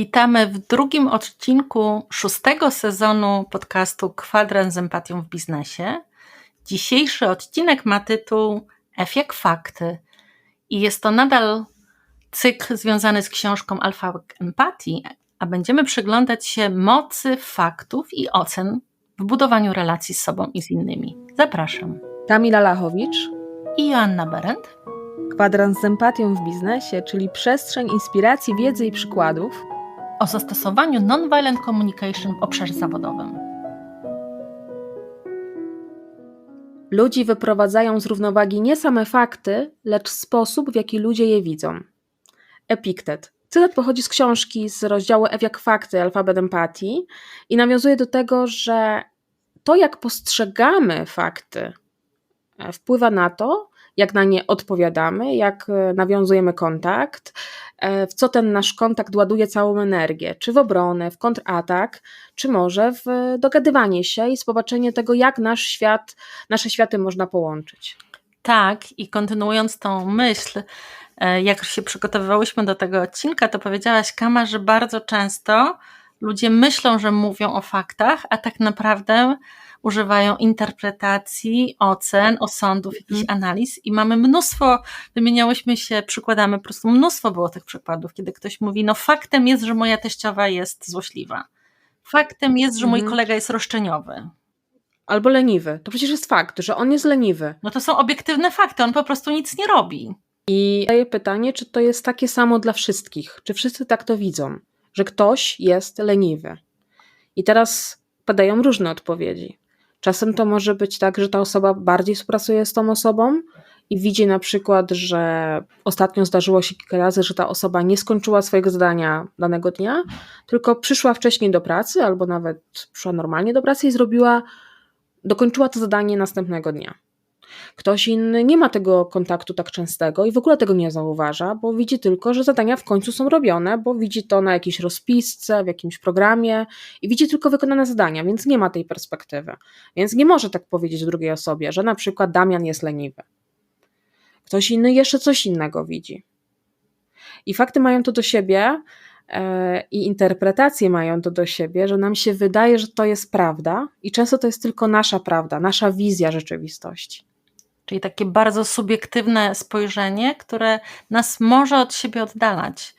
Witamy w drugim odcinku szóstego sezonu podcastu Kwadrans z empatią w biznesie. Dzisiejszy odcinek ma tytuł F jak fakty i jest to nadal cykl związany z książką Alfa Empatii, a będziemy przyglądać się mocy faktów i ocen w budowaniu relacji z sobą i z innymi. Zapraszam. Kamila Lachowicz i Joanna Berendt. Kwadrans z empatią w biznesie, czyli przestrzeń inspiracji, wiedzy i przykładów o zastosowaniu nonviolent communication w obszarze zawodowym. Ludzi wyprowadzają z równowagi nie same fakty, lecz sposób, w jaki ludzie je widzą. Epiktet. Cytat pochodzi z książki z rozdziału F jak fakty, alfabet empatii i nawiązuje do tego, że to jak postrzegamy fakty wpływa na to, jak na nie odpowiadamy, jak e, nawiązujemy kontakt, e, w co ten nasz kontakt ładuje całą energię, czy w obronę, w kontratak, czy może w dogadywanie się i zobaczenie tego, jak nasz świat, nasze światy można połączyć. Tak, i kontynuując tą myśl, e, jak się przygotowywałyśmy do tego odcinka, to powiedziałaś, Kama, że bardzo często ludzie myślą, że mówią o faktach, a tak naprawdę używają interpretacji, ocen, osądów, jakichś mhm. analiz i mamy mnóstwo, wymieniałyśmy się przykładami, po prostu mnóstwo było tych przykładów, kiedy ktoś mówi, no faktem jest, że moja teściowa jest złośliwa. Faktem jest, że mój mhm. kolega jest roszczeniowy. Albo leniwy. To przecież jest fakt, że on jest leniwy. No to są obiektywne fakty, on po prostu nic nie robi. I daję pytanie, czy to jest takie samo dla wszystkich? Czy wszyscy tak to widzą, że ktoś jest leniwy? I teraz padają różne odpowiedzi. Czasem to może być tak, że ta osoba bardziej współpracuje z tą osobą i widzi na przykład, że ostatnio zdarzyło się kilka razy, że ta osoba nie skończyła swojego zadania danego dnia, tylko przyszła wcześniej do pracy albo nawet przyszła normalnie do pracy i zrobiła, dokończyła to zadanie następnego dnia. Ktoś inny nie ma tego kontaktu tak częstego i w ogóle tego nie zauważa, bo widzi tylko, że zadania w końcu są robione, bo widzi to na jakiejś rozpisce, w jakimś programie i widzi tylko wykonane zadania, więc nie ma tej perspektywy. Więc nie może tak powiedzieć drugiej osobie, że na przykład Damian jest leniwy. Ktoś inny jeszcze coś innego widzi. I fakty mają to do siebie, e, i interpretacje mają to do siebie, że nam się wydaje, że to jest prawda, i często to jest tylko nasza prawda, nasza wizja rzeczywistości. Czyli takie bardzo subiektywne spojrzenie, które nas może od siebie oddalać.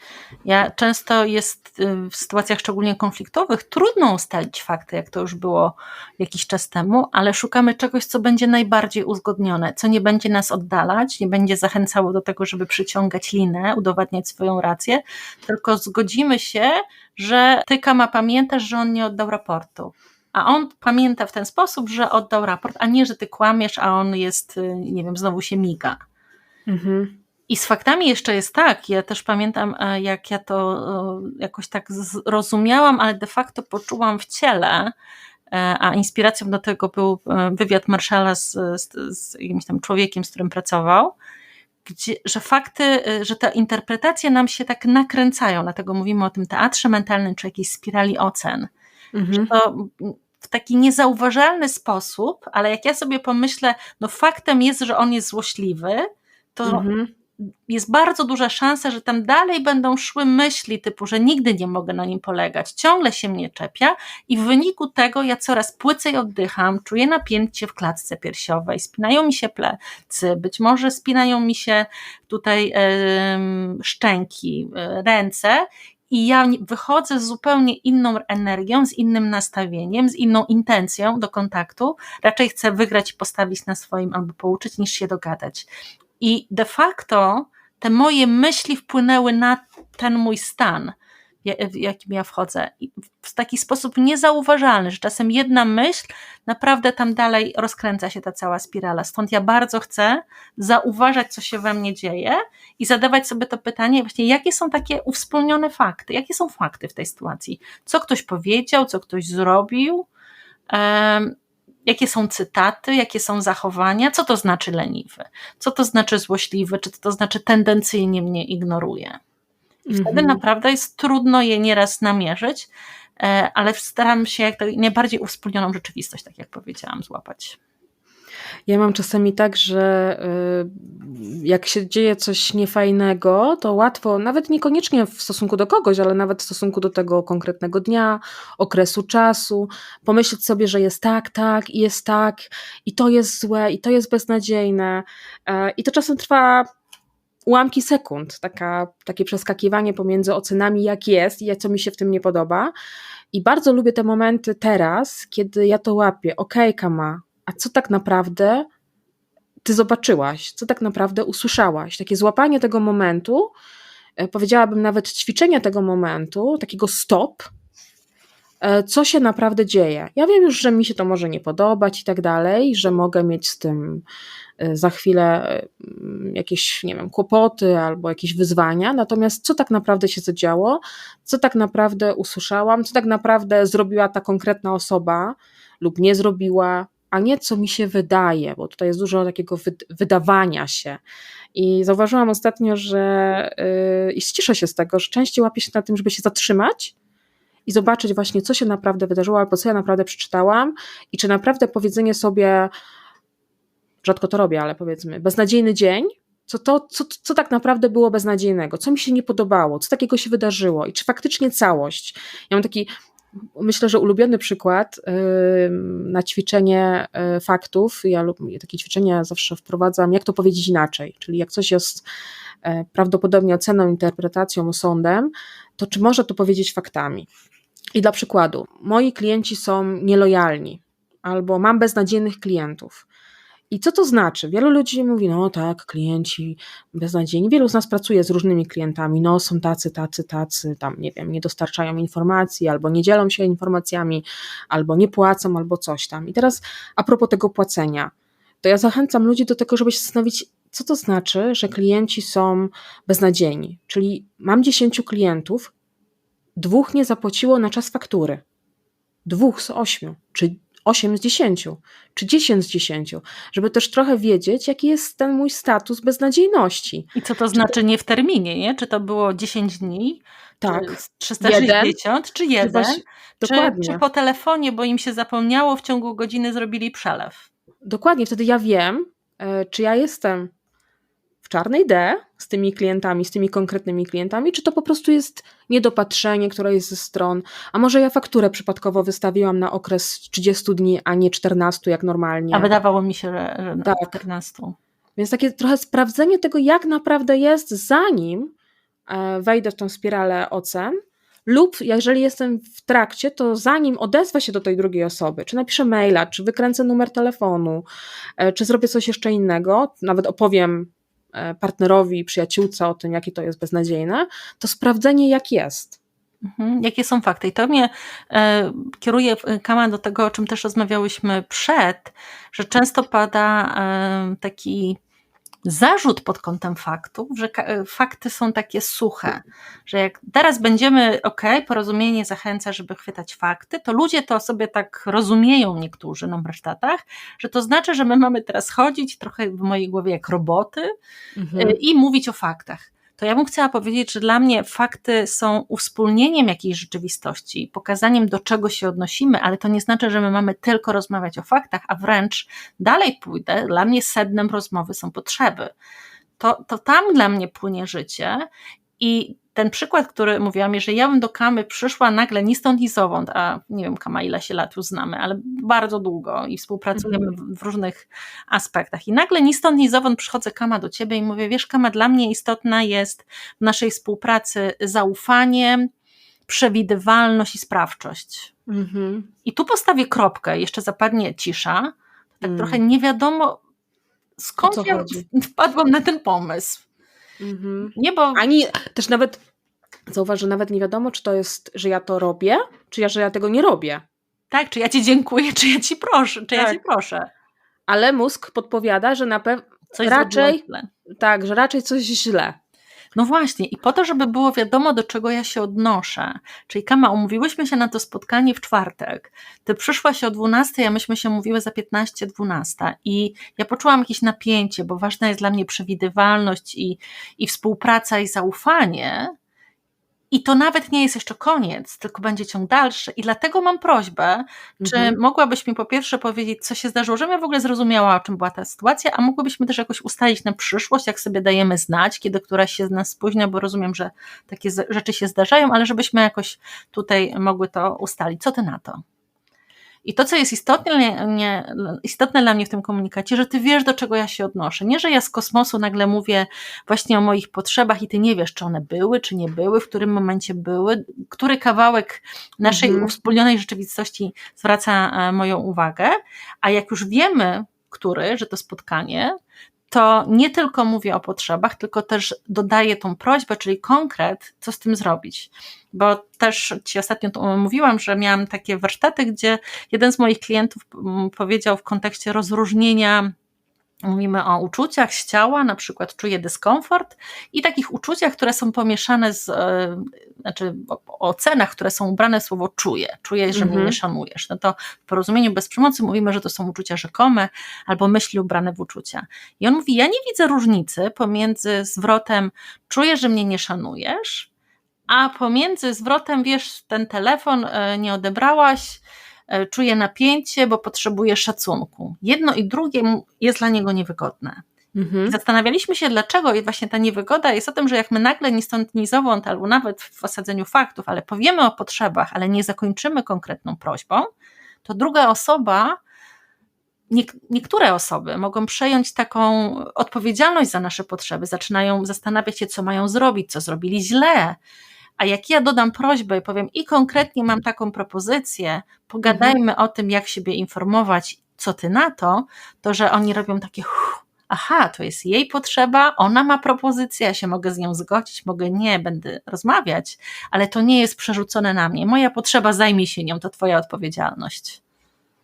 Ja często jest y, w sytuacjach szczególnie konfliktowych trudno ustalić fakty, jak to już było jakiś czas temu, ale szukamy czegoś, co będzie najbardziej uzgodnione, co nie będzie nas oddalać, nie będzie zachęcało do tego, żeby przyciągać linę, udowadniać swoją rację, tylko zgodzimy się, że ty Kama pamiętasz, że on nie oddał raportu a on pamięta w ten sposób, że oddał raport, a nie, że ty kłamiesz, a on jest, y, nie wiem, znowu się miga. Mhm. I z faktami jeszcze jest tak, ja też pamiętam, e, jak ja to e, jakoś tak zrozumiałam, ale de facto poczułam w ciele, e, a inspiracją do tego był wywiad Marszala z, z, z jakimś tam człowiekiem, z którym pracował, gdzie, że fakty, że te interpretacje nam się tak nakręcają, dlatego mówimy o tym teatrze mentalnym, czy jakiejś spirali ocen. Mhm. To w taki niezauważalny sposób, ale jak ja sobie pomyślę, no faktem jest, że on jest złośliwy, to mhm. jest bardzo duża szansa, że tam dalej będą szły myśli typu, że nigdy nie mogę na nim polegać, ciągle się mnie czepia i w wyniku tego ja coraz płycej oddycham, czuję napięcie w klatce piersiowej, spinają mi się plecy, być może spinają mi się tutaj yy, szczęki, yy, ręce i ja wychodzę z zupełnie inną energią, z innym nastawieniem, z inną intencją do kontaktu. Raczej chcę wygrać i postawić na swoim albo pouczyć, niż się dogadać. I de facto te moje myśli wpłynęły na ten mój stan w jakim ja wchodzę. w taki sposób niezauważalny, że czasem jedna myśl naprawdę tam dalej rozkręca się ta cała spirala. Stąd ja bardzo chcę zauważać, co się we mnie dzieje i zadawać sobie to pytanie, właśnie jakie są takie uwspólnione fakty, jakie są fakty w tej sytuacji, co ktoś powiedział, co ktoś zrobił, um, jakie są cytaty, jakie są zachowania, co to znaczy leniwy, co to znaczy złośliwy, czy to znaczy tendencyjnie mnie ignoruje. I wtedy mhm. naprawdę jest trudno je nieraz namierzyć, e, ale staram się jak najbardziej uwspólnioną rzeczywistość, tak jak powiedziałam, złapać. Ja mam czasami tak, że y, jak się dzieje coś niefajnego, to łatwo, nawet niekoniecznie w stosunku do kogoś, ale nawet w stosunku do tego konkretnego dnia, okresu czasu, pomyśleć sobie, że jest tak, tak i jest tak, i to jest złe, i to jest beznadziejne. E, I to czasem trwa ułamki sekund, taka, takie przeskakiwanie pomiędzy ocenami, jak jest i co mi się w tym nie podoba. I bardzo lubię te momenty teraz, kiedy ja to łapię. Okej, okay, Kama, a co tak naprawdę ty zobaczyłaś, co tak naprawdę usłyszałaś. Takie złapanie tego momentu, e, powiedziałabym nawet ćwiczenie tego momentu, takiego stop, co się naprawdę dzieje. Ja wiem już, że mi się to może nie podobać i tak dalej, że mogę mieć z tym e, za chwilę jakieś, nie wiem, kłopoty albo jakieś wyzwania, natomiast co tak naprawdę się zadziało, co tak naprawdę usłyszałam, co tak naprawdę zrobiła ta konkretna osoba lub nie zrobiła, a nie co mi się wydaje, bo tutaj jest dużo takiego wydawania się. I zauważyłam ostatnio, że yy, i cieszę się z tego, że częściej łapię się na tym, żeby się zatrzymać i zobaczyć właśnie, co się naprawdę wydarzyło, albo co ja naprawdę przeczytałam i czy naprawdę powiedzenie sobie, rzadko to robię, ale powiedzmy, beznadziejny dzień, co, to, co, co tak naprawdę było beznadziejnego, co mi się nie podobało, co takiego się wydarzyło i czy faktycznie całość. Ja mam taki Myślę, że ulubiony przykład na ćwiczenie y, faktów, ja takie ćwiczenia zawsze wprowadzam, jak to powiedzieć inaczej, czyli jak coś jest e, prawdopodobnie oceną, interpretacją, sądem, to czy może to powiedzieć faktami? I dla przykładu, moi klienci są nielojalni, albo mam beznadziejnych klientów. I co to znaczy? Wielu ludzi mówi, no tak, klienci beznadziejni. Wielu z nas pracuje z różnymi klientami, no są tacy, tacy, tacy, tam nie wiem, nie dostarczają informacji, albo nie dzielą się informacjami, albo nie płacą, albo coś tam. I teraz a propos tego płacenia, to ja zachęcam ludzi do tego, żeby się zastanowić, co to znaczy, że klienci są beznadziejni. Czyli mam 10 klientów, dwóch nie zapłaciło na czas faktury. Dwóch z ośmiu. Czy 8 z 10, czy 10 z 10, żeby też trochę wiedzieć, jaki jest ten mój status beznadziejności. I co to znaczy nie w terminie, nie? Czy to było 10 dni, tak. czy 360, czy jeden, czy, Dokładnie. czy po telefonie, bo im się zapomniało, w ciągu godziny zrobili przelew. Dokładnie, wtedy ja wiem, e, czy ja jestem czarnej D z tymi klientami, z tymi konkretnymi klientami, czy to po prostu jest niedopatrzenie, które jest ze stron, a może ja fakturę przypadkowo wystawiłam na okres 30 dni, a nie 14 jak normalnie. A wydawało mi się, że, tak. 14. Więc takie trochę sprawdzenie tego, jak naprawdę jest, zanim e, wejdę w tą spiralę ocen, lub jeżeli jestem w trakcie, to zanim odezwę się do tej drugiej osoby, czy napiszę maila, czy wykręcę numer telefonu, e, czy zrobię coś jeszcze innego, nawet opowiem partnerowi, przyjaciółce o tym, jakie to jest beznadziejne, to sprawdzenie, jak jest. Mhm. Jakie są fakty? I to mnie e, kieruje e, Kama do tego, o czym też rozmawiałyśmy przed, że często pada e, taki zarzut pod kątem faktów, że e, fakty są takie suche, że jak teraz będziemy, ok, porozumienie zachęca, żeby chwytać fakty, to ludzie to sobie tak rozumieją niektórzy na warsztatach, że to znaczy, że my mamy teraz chodzić trochę w mojej głowie jak roboty mhm. E, i mówić o faktach to ja bym chciała powiedzieć, że dla mnie fakty są uwspólnieniem jakiejś rzeczywistości, pokazaniem do czego się odnosimy, ale to nie znaczy, że my mamy tylko rozmawiać o faktach, a wręcz dalej pójdę, dla mnie sednem rozmowy są potrzeby. To, to tam dla mnie płynie życie i ten przykład, który mówiłam, jeżeli ja bym do Kamy przyszła nagle ni stąd, ni zowąd, a nie wiem Kama ile się lat już znamy, ale bardzo długo i współpracujemy mm. w różnych aspektach i nagle ni stąd, ni zowąd przychodzę Kama do Ciebie i mówię, wiesz Kama, dla mnie istotna jest w naszej współpracy zaufanie, przewidywalność i sprawczość. Mm-hmm. I tu postawię kropkę, jeszcze zapadnie cisza, tak mm. trochę nie wiadomo skąd ja chodzi? wpadłam na ten pomysł. Mhm. Nie, bo... Ani też nawet, zauważ, że nawet nie wiadomo, czy to jest, że ja to robię, czy ja, że ja tego nie robię. Tak, czy ja ci dziękuję, czy ja ci proszę, czy tak. ja ci proszę. Ale mózg podpowiada, że na pewno raczej, tak, że raczej coś źle. No właśnie, i po to, żeby było wiadomo, do czego ja się odnoszę. Czyli Kama, umówiłyśmy się na to spotkanie w czwartek. Ty przyszłaś o 12, a myśmy się mówiły za 15, 12. I ja poczułam jakieś napięcie, bo ważna jest dla mnie przewidywalność i, i współpraca i zaufanie. I to nawet nie jest jeszcze koniec, tylko będzie ciąg dalszy. I dlatego mam prośbę, czy mhm. mogłabyś mi po pierwsze powiedzieć, co się zdarzyło, żebym ja w ogóle zrozumiała, o czym była ta sytuacja, a mogłybyśmy też jakoś ustalić na przyszłość, jak sobie dajemy znać, kiedy któraś się z nas spóźnia, bo rozumiem, że takie rzeczy się zdarzają, ale żebyśmy jakoś tutaj mogły to ustalić. Co ty na to? I to, co jest istotne, nie, istotne dla mnie w tym komunikacie, że ty wiesz, do czego ja się odnoszę. Nie, że ja z kosmosu nagle mówię właśnie o moich potrzebach i ty nie wiesz, czy one były, czy nie były, w którym momencie były, który kawałek naszej mhm. wspólnionej rzeczywistości zwraca e, moją uwagę, a jak już wiemy, który, że to spotkanie, to nie tylko mówię o potrzebach, tylko też dodaję tą prośbę, czyli konkret, co z tym zrobić. Bo też Ci ostatnio mówiłam, że miałam takie warsztaty, gdzie jeden z moich klientów mm, powiedział w kontekście rozróżnienia Mówimy o uczuciach z ciała, na przykład czuję dyskomfort i takich uczuciach, które są pomieszane z, e, znaczy o ocenach, które są ubrane w słowo czuję, czuję, że mnie nie mhm. szanujesz. No to w porozumieniu bez przemocy mówimy, że to są uczucia rzekome albo myśli ubrane w uczucia. I on mówi, ja nie widzę różnicy pomiędzy zwrotem czuję, że mnie nie szanujesz, a pomiędzy zwrotem, wiesz, ten telefon e, nie odebrałaś, czuje napięcie, bo potrzebuje szacunku. Jedno i drugie jest dla niego niewygodne. Mhm. Zastanawialiśmy się, dlaczego właśnie ta niewygoda jest o tym, że jak my nagle ni stąd, ni zowąd, albo nawet w osadzeniu faktów, ale powiemy o potrzebach, ale nie zakończymy konkretną prośbą, to druga osoba, niektóre osoby mogą przejąć taką odpowiedzialność za nasze potrzeby, zaczynają zastanawiać się, co mają zrobić, co zrobili źle, a jak ja dodam prośbę i powiem i konkretnie mam taką propozycję, pogadajmy o tym, jak siebie informować, co ty na to, to że oni robią takie aha, to jest jej potrzeba, ona ma propozycję, ja się mogę z nią zgodzić, mogę nie, będę rozmawiać, ale to nie jest przerzucone na mnie. Moja potrzeba, zajmij się nią, to twoja odpowiedzialność.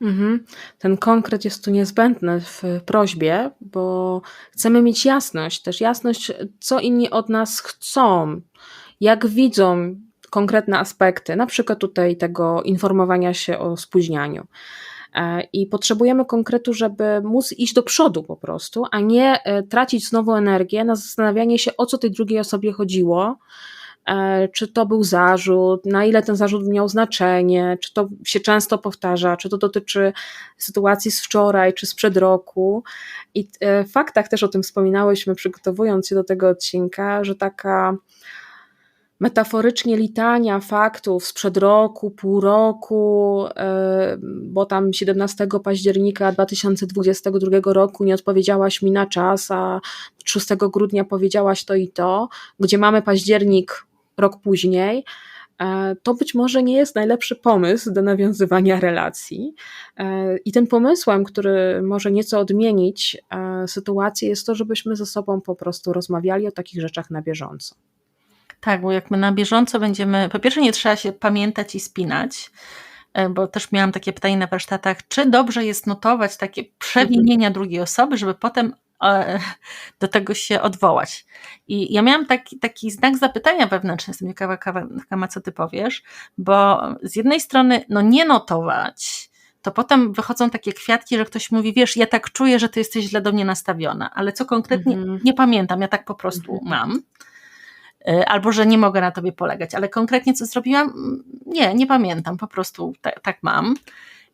Mhm. Ten konkret jest tu niezbędny w prośbie, bo chcemy mieć jasność, też jasność, co inni od nas chcą, jak widzą konkretne aspekty, na przykład tutaj tego informowania się o spóźnianiu. E, I potrzebujemy konkretu, żeby móc iść do przodu po prostu, a nie e, tracić znowu energię na zastanawianie się, o co tej drugiej osobie chodziło, e, czy to był zarzut, na ile ten zarzut miał znaczenie, czy to się często powtarza, czy to dotyczy sytuacji z wczoraj, czy sprzed roku. I w faktach też o tym wspominałyśmy, przygotowując się do tego odcinka, że taka metaforycznie litania faktów sprzed roku, pół roku, e, bo tam 17 października 2022 roku nie odpowiedziałaś mi na czas, a 6 grudnia powiedziałaś to i to, gdzie mamy październik rok później, e, to być może nie jest najlepszy pomysł do nawiązywania relacji. E, I tym pomysłem, który może nieco odmienić sytuację, jest to, żebyśmy ze sobą po prostu rozmawiali o takich rzeczach na bieżąco. Tak, bo jak my na bieżąco będziemy, po pierwsze nie trzeba się pamiętać i spinać, e, bo też miałam takie pytanie na warsztatach, czy dobrze jest notować takie przewinienia drugiej osoby, żeby potem e, do tego się odwołać. I ja miałam taki, taki znak zapytania wewnętrzny, jestem ciekawa, Kama, co ty powiesz, bo z jednej strony, no nie notować, to potem wychodzą takie kwiatki, że ktoś mówi, wiesz, ja tak czuję, że ty jesteś źle do mnie nastawiona, ale co konkretnie, mm -hmm. nie pamiętam, ja tak po prostu mm -hmm. mam. Y, albo że nie mogę na tobie polegać, ale konkretnie co zrobiłam, mm, nie, nie pamiętam, po prostu tak, tak mam.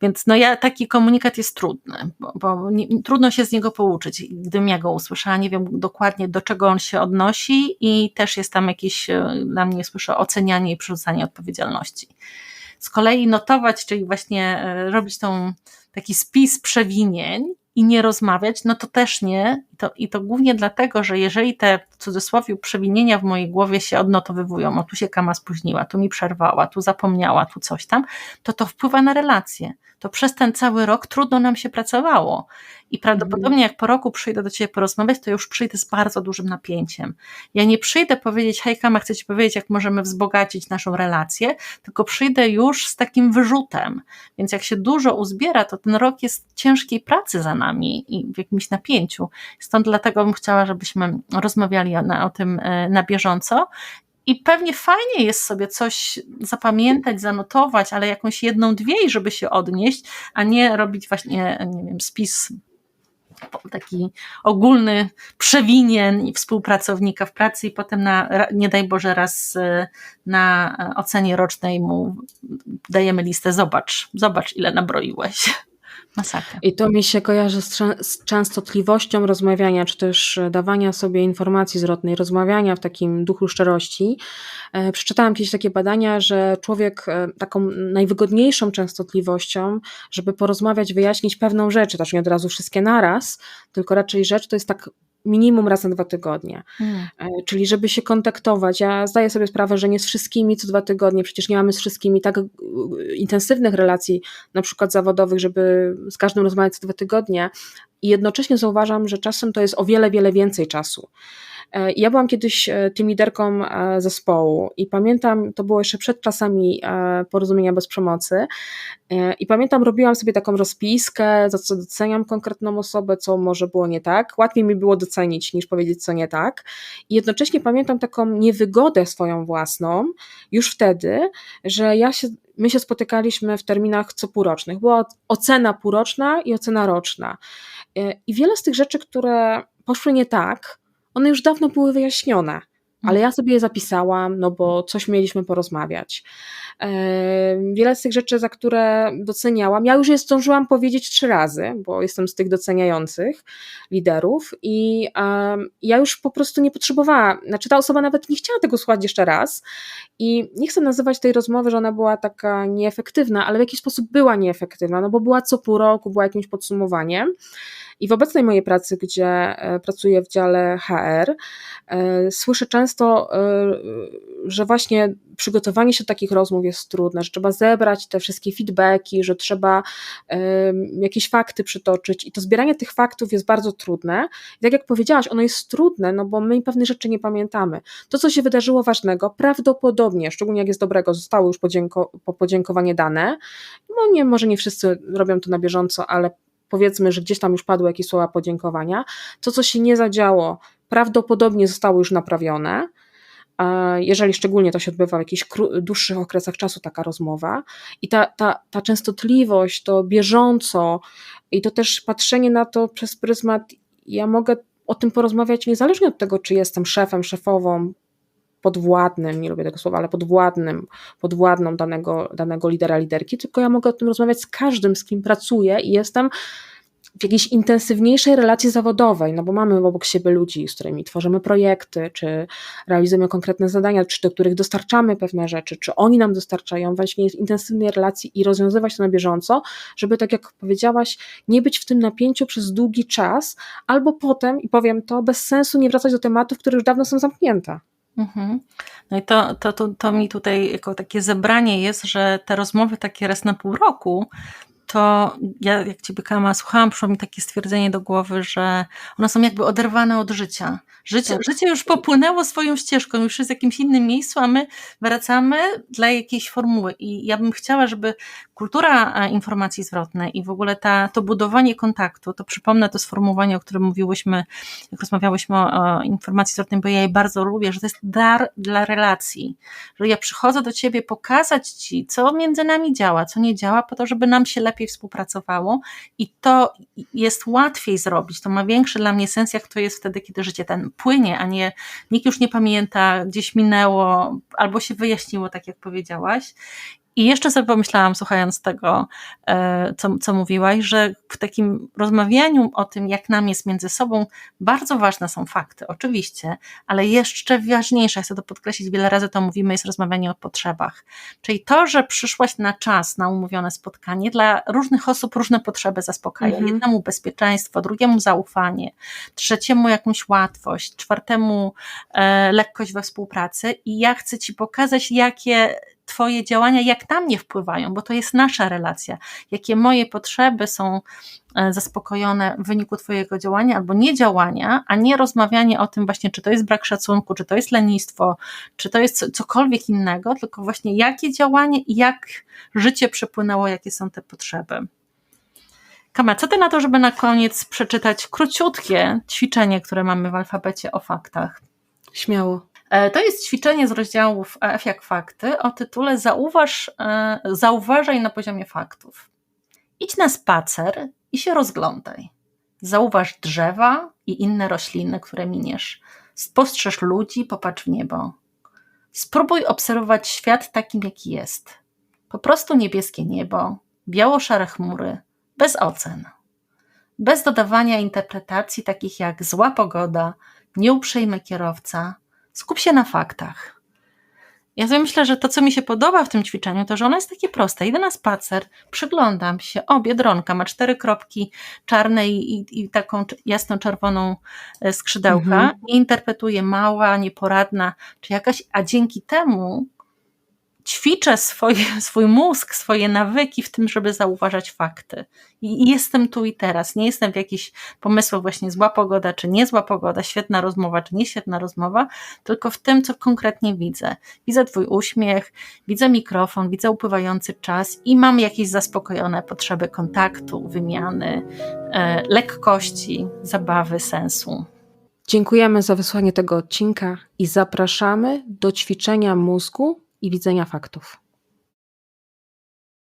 Więc no ja, taki komunikat jest trudny, bo, bo nie, trudno się z niego pouczyć. Gdybym ja go usłyszała, nie wiem dokładnie do czego on się odnosi i też jest tam jakieś, y, dla mnie słyszę, ocenianie i przerzucanie odpowiedzialności. Z kolei notować, czyli właśnie y, robić tą, taki spis przewinień, i nie rozmawiać, no to też nie. I to, I to głównie dlatego, że jeżeli te w cudzysłowie przewinienia w mojej głowie się odnotowywują, o tu się kama spóźniła, tu mi przerwała, tu zapomniała, tu coś tam, to to wpływa na relacje. To przez ten cały rok trudno nam się pracowało. I prawdopodobnie jak po roku przyjdę do Ciebie porozmawiać, to już przyjdę z bardzo dużym napięciem. Ja nie przyjdę powiedzieć, hej Kama, chcę Ci powiedzieć, jak możemy wzbogacić naszą relację, tylko przyjdę już z takim wyrzutem. Więc jak się dużo uzbiera, to ten rok jest ciężkiej pracy za nami i w jakimś napięciu. Stąd dlatego bym chciała, żebyśmy rozmawiali o, o tym e, na bieżąco i pewnie fajnie jest sobie coś zapamiętać, zanotować, ale jakąś jedną, dwie, żeby się odnieść, a nie robić właśnie, nie wiem, spis taki ogólny przewinien współpracownika w pracy i potem na, nie daj Boże raz e, na ocenie rocznej mu dajemy listę, zobacz, zobacz ile nabroiłeś. Masakra. I to mi się kojarzy z, z, częstotliwością rozmawiania, czy też dawania sobie informacji zwrotnej, rozmawiania w takim duchu szczerości. E, przeczytałam kiedyś takie badania, że człowiek e, taką najwygodniejszą częstotliwością, żeby porozmawiać, wyjaśnić pewną rzecz, też nie od razu wszystkie naraz, tylko raczej rzecz to jest tak minimum raz na dwa tygodnie. Hmm. Czyli żeby się kontaktować. Ja zdaję sobie sprawę, że nie z wszystkimi co dwa tygodnie, przecież nie mamy z wszystkimi tak e, intensywnych relacji, na przykład zawodowych, żeby z każdym rozmawiać co dwa tygodnie. I jednocześnie zauważam, że czasem to jest o wiele, wiele więcej czasu. E, ja byłam kiedyś e, tym liderką e, zespołu i pamiętam, to było jeszcze przed czasami porozumienia bez przemocy i pamiętam, robiłam sobie taką rozpiskę, za co doceniam konkretną osobę, co może było nie tak. Łatwiej mi było docenić niż powiedzieć, co nie tak. I jednocześnie pamiętam taką niewygodę swoją własną już wtedy, że ja się my się spotykaliśmy w terminach co półrocznych. Była ocena półroczna i ocena roczna. I wiele z tych rzeczy, które poszły nie tak, one już dawno były wyjaśnione, ale ja sobie je zapisałam, no bo coś mieliśmy porozmawiać. Wiele z tych rzeczy, za które doceniałam, ja już je zdążyłam powiedzieć trzy razy, bo jestem z tych doceniających liderów i ja już po prostu nie potrzebowałam, znaczy ta osoba nawet nie chciała tego słuchać jeszcze raz i nie chcę nazywać tej rozmowy, że ona była taka nieefektywna, ale w jakiś sposób była nieefektywna, no bo była co pół roku, była jakimś podsumowaniem. I w obecnej mojej pracy, gdzie e, pracuję w dziale HR, e, słyszę często, e, że właśnie przygotowanie się do takich rozmów jest trudne, że trzeba zebrać te wszystkie feedbacki, że trzeba jakieś fakty przytoczyć i to zbieranie tych faktów jest bardzo trudne. I tak jak powiedziałaś, ono jest trudne, no bo my pewnych rzeczy nie pamiętamy. To, co się wydarzyło ważnego, prawdopodobnie, szczególnie jak jest dobrego, zostało już podzięko, podziękowanie dane. No nie, może nie wszyscy robią to na bieżąco, ale powiedzmy, że gdzieś tam już padły jakieś słowa podziękowania, to co się nie zadziało, prawdopodobnie zostało już naprawione, jeżeli szczególnie to się odbywa w jakichś dłuższych okresach czasu, taka rozmowa. I ta, ta, ta częstotliwość, to bieżąco i to też patrzenie na to przez pryzmat, ja mogę o tym porozmawiać niezależnie od tego, czy jestem szefem, szefową, podwładnym, nie lubię tego słowa, ale podwładnym, podwładną danego, danego lidera, liderki, tylko ja mogę o tym rozmawiać z każdym, z kim pracuję i jestem w jakiejś intensywniejszej relacji zawodowej, no bo mamy obok siebie ludzi, z którymi tworzymy projekty, czy realizujemy konkretne zadania, czy do których dostarczamy pewne rzeczy, czy oni nam dostarczają właśnie intensywnej relacji i rozwiązywać to na bieżąco, żeby tak jak powiedziałaś, nie być w tym napięciu przez długi czas, albo potem, i powiem to, bez sensu nie wracać do tematów, które już dawno są zamknięte. Mhm. No i to, to, to, to mi tutaj jako takie zebranie jest, że te rozmowy takie raz na pół roku, to ja jak Ciebie Kama słuchałam, przyszło mi takie stwierdzenie do głowy, że one są jakby oderwane od życia. Życie, tak. życie już popłynęło swoją ścieżką, już jest w jakimś innym miejscu, a my wracamy dla jakiejś formuły. I ja bym chciała, żeby kultura e, informacji zwrotnej i w ogóle ta, to budowanie kontaktu, to przypomnę to sformułowanie, o którym mówiłyśmy, jak rozmawiałyśmy o, o informacji zwrotnej, bo ja je bardzo lubię, że to jest dar dla relacji. Że ja przychodzę do Ciebie pokazać Ci, co między nami działa, co nie działa, po to, żeby nam się lepiej współpracowało i to jest łatwiej zrobić, to ma większy dla mnie sens, jak to jest wtedy, kiedy życie ten płynie, a nie nikt już nie pamięta, gdzieś minęło, albo się wyjaśniło, tak jak powiedziałaś. I jeszcze sobie pomyślałam, słuchając tego, e, co, co mówiłaś, że w takim rozmawianiu o tym, jak nam jest między sobą, bardzo ważne są fakty, oczywiście, ale jeszcze ważniejsze, chcę to podkreślić, wiele razy to mówimy, jest rozmawianie o potrzebach. Czyli to, że przyszłaś na czas na umówione spotkanie, dla różnych osób różne potrzeby zaspokaja. Mhm. Jednemu bezpieczeństwo, drugiemu zaufanie, trzeciemu jakąś łatwość, czwartemu e, lekkość we współpracy. I ja chcę Ci pokazać, jakie Twoje działania, jak na mnie wpływają, bo to jest nasza relacja, jakie moje potrzeby są e, zaspokojone w wyniku Twojego działania albo niedziałania, a nie rozmawianie o tym właśnie, czy to jest brak szacunku, czy to jest lenistwo, czy to jest cokolwiek innego, tylko właśnie jakie działanie i jak życie przepłynęło, jakie są te potrzeby. Kama, co ty na to, żeby na koniec przeczytać króciutkie ćwiczenie, które mamy w alfabecie o faktach? Śmiało. E, to jest ćwiczenie z rozdziałów F jak fakty o tytule Zauważ, e, Zauważaj na poziomie faktów. Idź na spacer i się rozglądaj. Zauważ drzewa i inne rośliny, które miniesz. Spostrzeż ludzi, popatrz w niebo. Spróbuj obserwować świat takim, jaki jest. Po prostu niebieskie niebo, biało-szare chmury, bez ocen. Bez dodawania interpretacji takich jak zła pogoda, nieuprzejmy kierowca. Skup się na faktach. Ja sobie myślę, że to, co mi się podoba w tym ćwiczeniu, to że ono jest takie proste. Idę na spacer, przyglądam się, o, biedronka ma cztery kropki czarne i, i, i taką cz- jasno-czerwoną e, skrzydełka Mhm. i interpretuję mała, nieporadna, czy jakaś, a dzięki temu ćwiczę swoje, swój mózg, swoje nawyki w tym, żeby zauważać fakty. I, jestem tu i teraz. Nie jestem w jakichś pomysłach właśnie zła pogoda, czy niezła pogoda, świetna rozmowa, czy nieświetna rozmowa, tylko w tym, co konkretnie widzę. Widzę Twój uśmiech, widzę mikrofon, widzę upływający czas i mam jakieś zaspokojone potrzeby kontaktu, wymiany, e, lekkości, zabawy, sensu. Dziękujemy za wysłanie tego odcinka i zapraszamy do ćwiczenia mózgu i widzenia faktów.